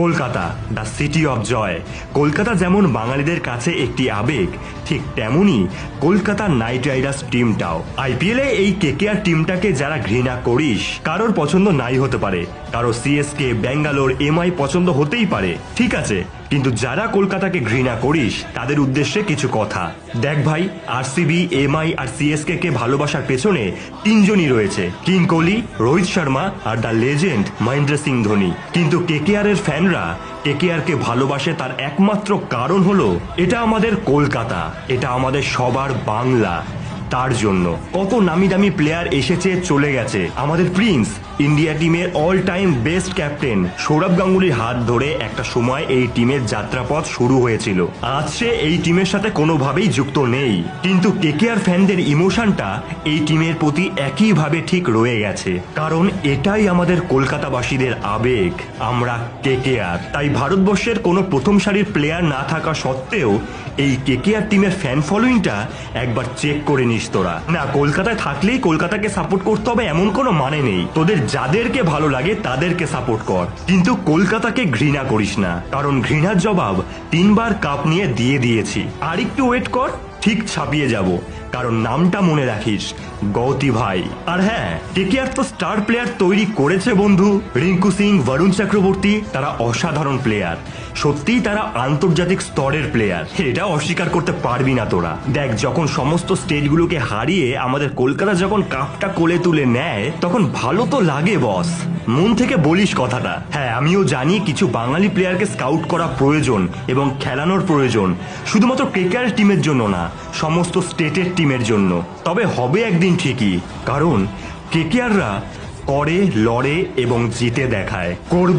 Kolkata the city of joy Kolkata যেমন বাঙালিদের কাছে একটি আবেগ, ঠিক তেমনই কলকাতা নাইট রাইডার্স টিমটাও আইপিএলে এই কেকেআর টিমটাকে যারা ঘৃণা করিস, কারোর পছন্দ নাই হতে পারে। কারও সিএসকে ব্যাঙ্গালোর এমআই পছন্দ হতেই পারে। ঠিক আছে কিন্তু যারা কলকাতাকে ঘৃণা করিস, তাদের উদ্দেশ্যে কিছু কথা। দেখ ভাই, আরসিবি, এমআই আর সিএসকে কে ভালোবাসার পেছনে তিনজনই রয়েছে। কিং কোহলি, রোহিত শর্মা আর দ্য লেজেন্ড মহেন্দ্র সিং ধোনি। কিন্তু কেকেআর এর ফ্যানরা কেকেআর কে ভালোবাসে তার একমাত্র কারণ হলো, এটা আমাদের কলকাতা, এটা আমাদের সবার বাংলা। তার জন্য কত নামি দামি প্লেয়ার এসেছে, চলে গেছে। আমাদের প্রিন্স ইন্ডিয়া টিমের all time best captain Sourav গাঙ্গুলির হাত ধরে একটা সময় এই টিমের যাত্রাপথ শুরু হয়েছিল। আজ সে এই টিমের সাথে কোনোভাবেই যুক্ত নেই। কিন্তু কেকেআর ফ্যানদের ইমোশনটা এই টিমের প্রতি একইভাবে ঠিক রয়ে গেছে। কারণ এটাই আমাদের কলকাতাবাসীদের আবেগ। আমরা কেকেআর। তাই ভারতবর্ষের কোনো প্রথম সারির প্লেয়ার না থাকা সত্ত্বেও এই কেকেআর টিমের ফ্যান ফলোয়িংটা একবার চেক করে নিস তোরা। না, কলকাতায় থাকলেই কলকাতাকে সাপোর্ট করতে হবে এমন কোনো মানে নেই। তোদের যাদেরকে ভালো লাগে তাদেরকে সাপোর্ট কর। কিন্তু কলকাতাকে ঘৃণা করিস না, কারণ ঘৃণার জবাব তিনবার কাপ নিয়ে দিয়ে দিয়েছি। আর একটু ওয়েট কর। ঠিক ছাপিয়ে যাব। কারণ নামটা মনে রাখিস, গৌতি ভাই। আর হ্যাঁ কেকেআর তো স্টার প্লেয়ার তৈরি করেছে বন্ধু। রিঙ্কু সিং, বরুণ চক্রবর্তী, তারা অসাধারণ প্লেয়ার। সত্যিই তারা আন্তর্জাতিক স্তরের প্লেয়ার। এটা অস্বীকার করতে পারবি না তোরা। দেখ, যখন সমস্ত স্টেটগুলোকে হারিয়ে আমাদের কলকাতা যখন কাপটা কোলে তুলে নেয়, তখন ভালো তো লাগে, বস। মন থেকে বলিস কথাটা। হ্যাঁ আমিও জানি কিছু বাঙালি প্লেয়ারকে স্কাউট করা প্রয়োজন এবং খেলানোর প্রয়োজন। শুধুমাত্র ক্রিকেট টিমের জন্য না, সমস্ত স্টেটের টিমের জন্য। তবে হবে একদিন ঠিকই, কারণ কেকেআররা করে, লড়ে এবং জিতে দেখায়। করবে